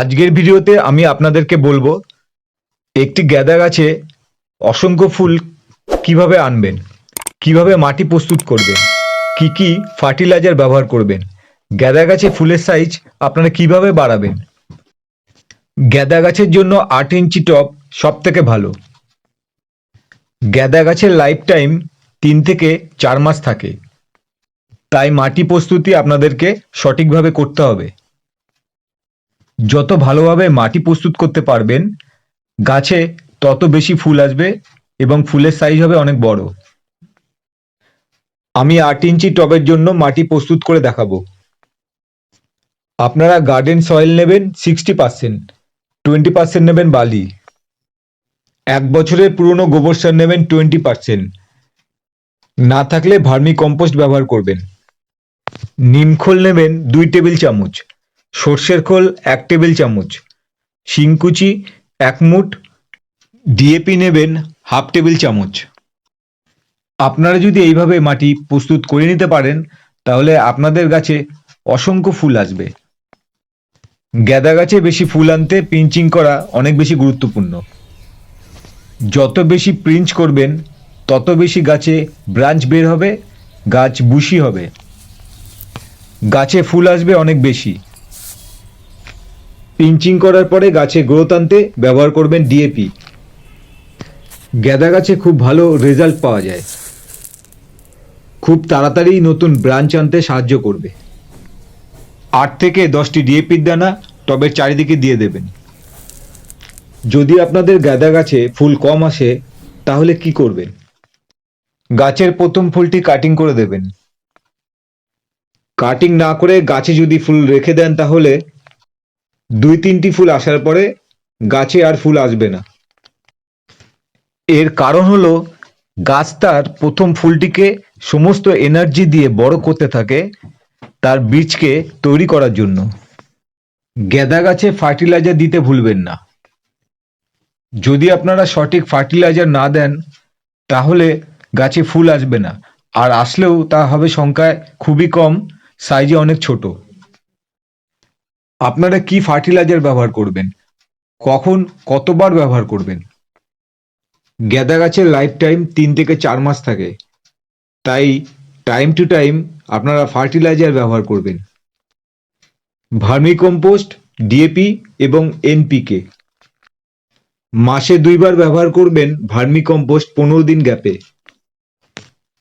আজকের ভিডিওতে আমি আপনাদেরকে বলব, একটি গ্যাদা গাছে অসংখ্য ফুল কীভাবে আনবেন, কীভাবে মাটি প্রস্তুত করবেন, কি কি ফার্টিলাইজার ব্যবহার করবেন, গ্যাদা গাছে ফুলের সাইজ আপনারা কীভাবে বাড়াবেন? গ্যাদা গাছের জন্য আট ইঞ্চি টপ সব থেকে ভালো। গ্যাদা গাছের লাইফ টাইম তিন থেকে চার মাস থাকে। তাই মাটি প্রস্তুতি আপনাদেরকে সঠিকভাবে করতে হবে। যত ভালোভাবে মাটি প্রস্তুত করতে পারবেন, গাছে তত বেশি ফুল আসবে এবং ফুলের সাইজ হবে অনেক বড়। আমি আট ইঞ্চি টবের জন্য মাটি প্রস্তুত করে দেখাবো। আপনারা গার্ডেন সয়েল নেবেন সিক্সটি পার্সেন্ট টোয়েন্টি পার্সেন্ট নেবেন বালি। এক বছরের পুরনো গোবর সার নেবেন টোয়েন্টি পার্সেন্ট না থাকলে ভার্মি কম্পোস্ট ব্যবহার করবেন। নিমখোল নেবেন দুই টেবিল চামচ। সর্ষের খোল এক টেবিল চামচ, শিংকুচি এক মুঠ, ডিএপি নেবেন হাফ টেবিল চামচ। আপনারা যদি এইভাবে মাটি প্রস্তুত করে নিতে পারেন, তাহলে আপনাদের গাছে অসংখ্য ফুল আসবে। গ্যাদা গাছে বেশি ফুল আনতে পিঞ্চিং করা অনেক বেশি গুরুত্বপূর্ণ। যত বেশি প্রিঞ্চ করবেন, তত বেশি গাছে ব্রাঞ্চ বের হবে, গাছ বুশি হবে। গাছে ফুল আসবে অনেক বেশি। পিঞ্চিং করার পরে গাছে গ্রোথ আনতে ব্যবহার করবেন ডিএপি গ্যাদা গাছে খুব ভালো রেজাল্ট পাওয়া যায়। খুব তাড়াতাড়ি নতুন ব্রাঞ্চ আনতে সাহায্য করবে। আট থেকে দশটি ডিএপির দানা টবের চারিদিকে দিয়ে দেবেন। যদি আপনাদের গ্যাদা গাছে ফুল কম আসে, তাহলে কি করবেন? গাছের প্রথম ফুলটি কাটিং করে দেবেন। কাটিং না করে গাছে যদি ফুল রেখে দেন তাহলে দুই তিনটি ফুল আসার পরে গাছে আর ফুল আসবে না। এর কারণ হলো, গাছ তার প্রথম ফুলটিকে সমস্ত এনার্জি দিয়ে বড় করতে থাকে তার বীজকে তৈরি করার জন্য। গেদা গাছে ফার্টিলাইজার দিতে ভুলবেন না। যদি আপনারা সঠিক ফার্টিলাইজার না দেন, তাহলে গাছে ফুল আসবে না। আর আসলেও তা হবে সংখ্যায় খুবই কম সাইজে অনেক ছোট। আপনারা কি ফার্টিলাইজার ব্যবহার করবেন? কখন কতবার ব্যবহার করবেন? গ্যাদা গাছের লাইফ টাইম তিন থেকে চার মাস থাকে। তাই টাইম টু টাইম আপনারা ফার্টিলাইজার ব্যবহার করবেন। ভার্মি কম্পোস্ট ডিএপি এবং এনপিকে মাসে দুইবার ব্যবহার করবেন ভার্মি কম্পোস্ট পনেরো দিন গ্যাপে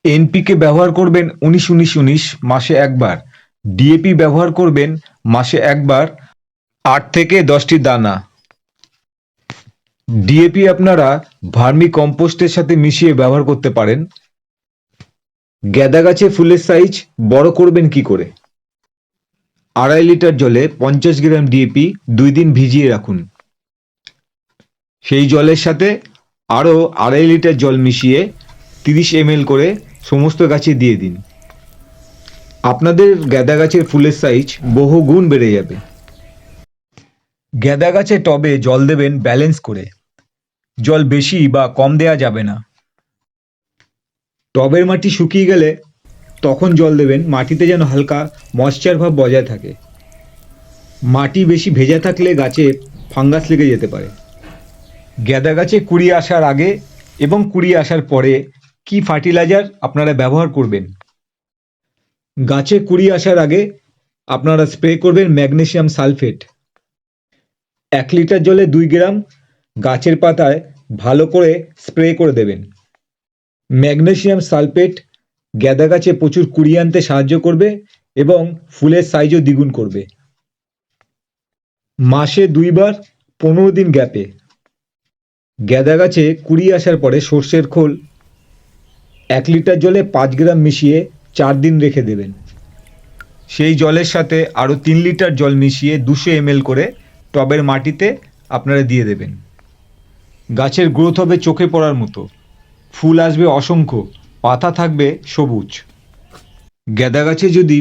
এনপিকে ব্যবহার করবেন উনিশ উনিশ উনিশ মাসে একবার। ডিএপি ব্যবহার করবেন মাসে একবার আট থেকে দশটি দানা। ডিএপি আপনারা ভার্মি কম্পোস্টের সাথে মিশিয়ে ব্যবহার করতে পারেন। গ্যাদা গাছে ফুলের সাইজ বড় করবেন কি করে? আড়াই লিটার জলে পঞ্চাশ গ্রাম ডিএপি দুই দিন ভিজিয়ে রাখুন। সেই জলের সাথে আরও আড়াই লিটার জল মিশিয়ে তিরিশ এমএল করে সমস্ত গাছে দিয়ে দিন। আপনাদের গ্যাদা গাছের ফুলের সাইজ বহু গুণ বেড়ে যাবে। গ্যাদা গাছে টবে জল দেবেন ব্যালেন্স করে। জল বেশি বা কম দেয়া যাবে না। টবের মাটি শুকিয়ে গেলে তখন জল দেবেন, মাটিতে যেন হালকা ময়শ্চার ভাব বজায় থাকে। মাটি বেশি ভেজা থাকলে গাছে ফাঙ্গাস লেগে যেতে পারে। গ্যাদা গাছে কুড়ি আসার আগে এবং কুড়ি আসার পরে কি ফার্টিলাইজার আপনারা ব্যবহার করবেন? গাছে কুড়ি আসার আগে আপনারা স্প্রে করবেন ম্যাগনেশিয়াম সালফেট এক লিটার জলে দুই গ্রাম গাছের পাতায় ভালো করে স্প্রে করে দেবেন। ম্যাগনেশিয়াম সালফেট গ্যাদা গাছে প্রচুর কুড়িয়ে আনতে সাহায্য করবে এবং ফুলের সাইজও দ্বিগুণ করবে। মাসে দুইবার পনেরো দিন গ্যাপে গ্যাদা গাছে কুড়ি আসার পরে সর্ষের খোল এক লিটার জলে পাঁচ গ্রাম মিশিয়ে চার দিন রেখে দেবেন। সেই জলের সাথে আরও তিন লিটার জল মিশিয়ে দুশো এমএল করে টবের মাটিতে আপনারা দিয়ে দেবেন। গাছের গ্রোথ হবে চোখে পড়ার মতো। ফুল আসবে অসংখ্য, পাতা থাকবে সবুজ। গ্যাদা গাছে যদি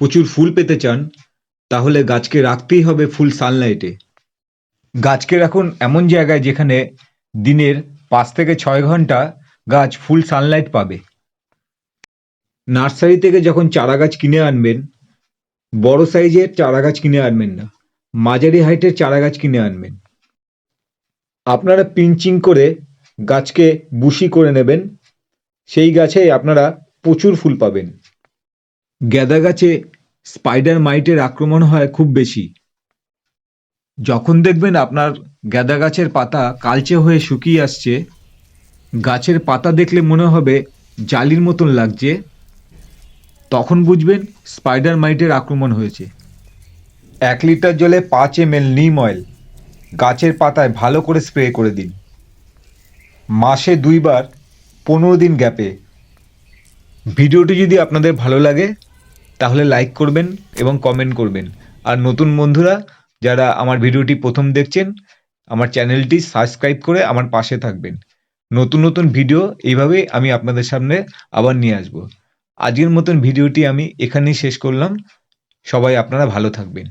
প্রচুর ফুল পেতে চান, তাহলে গাছকে রাখতেই হবে ফুল সানলাইটে গাছকে রাখুন এমন জায়গায় যেখানে দিনের পাঁচ থেকে ছয় ঘণ্টা গাছ ফুল সানলাইট পাবে। নার্সারি থেকে যখন চারা গাছ কিনে আনবেন, বড় সাইজের চারা গাছ কিনে আনবেন না, মাঝারি হাইটের চারা গাছ কিনে আনবেন। আপনারা পিঞ্চিং করে গাছকে বুশি করে নেবেন, সেই গাছে আপনারা প্রচুর ফুল পাবেন। গ্যাদা গাছে স্পাইডার মাইটের আক্রমণ হয় খুব বেশি। যখন দেখবেন আপনার গ্যাদা গাছের পাতা কালচে হয়ে শুকিয়ে আসছে, গাছের পাতা দেখলে মনে হবে জালির মতন লাগছে। তখন বুঝবেন স্পাইডার মাইটের আক্রমণ হয়েছে। এক লিটার জলে পাঁচ এম এল নিম অয়েল গাছের পাতায় ভালো করে স্প্রে করে দিন। মাসে দুইবার পনেরো দিন গ্যাপে ভিডিওটি যদি আপনাদের ভালো লাগে, তাহলে লাইক করবেন এবং কমেন্ট করবেন। আর নতুন বন্ধুরা, যারা আমার ভিডিওটি প্রথম দেখছেন, আমার চ্যানেলটি সাবস্ক্রাইব করে আমার পাশে থাকবেন। নতুন নতুন ভিডিও এইভাবেই আমি আপনাদের সামনে আবার নিয়ে আসব। আজকের মতন ভিডিওটি আমি এখানেই শেষ করলাম। সবাই আপনারা ভালো থাকবেন।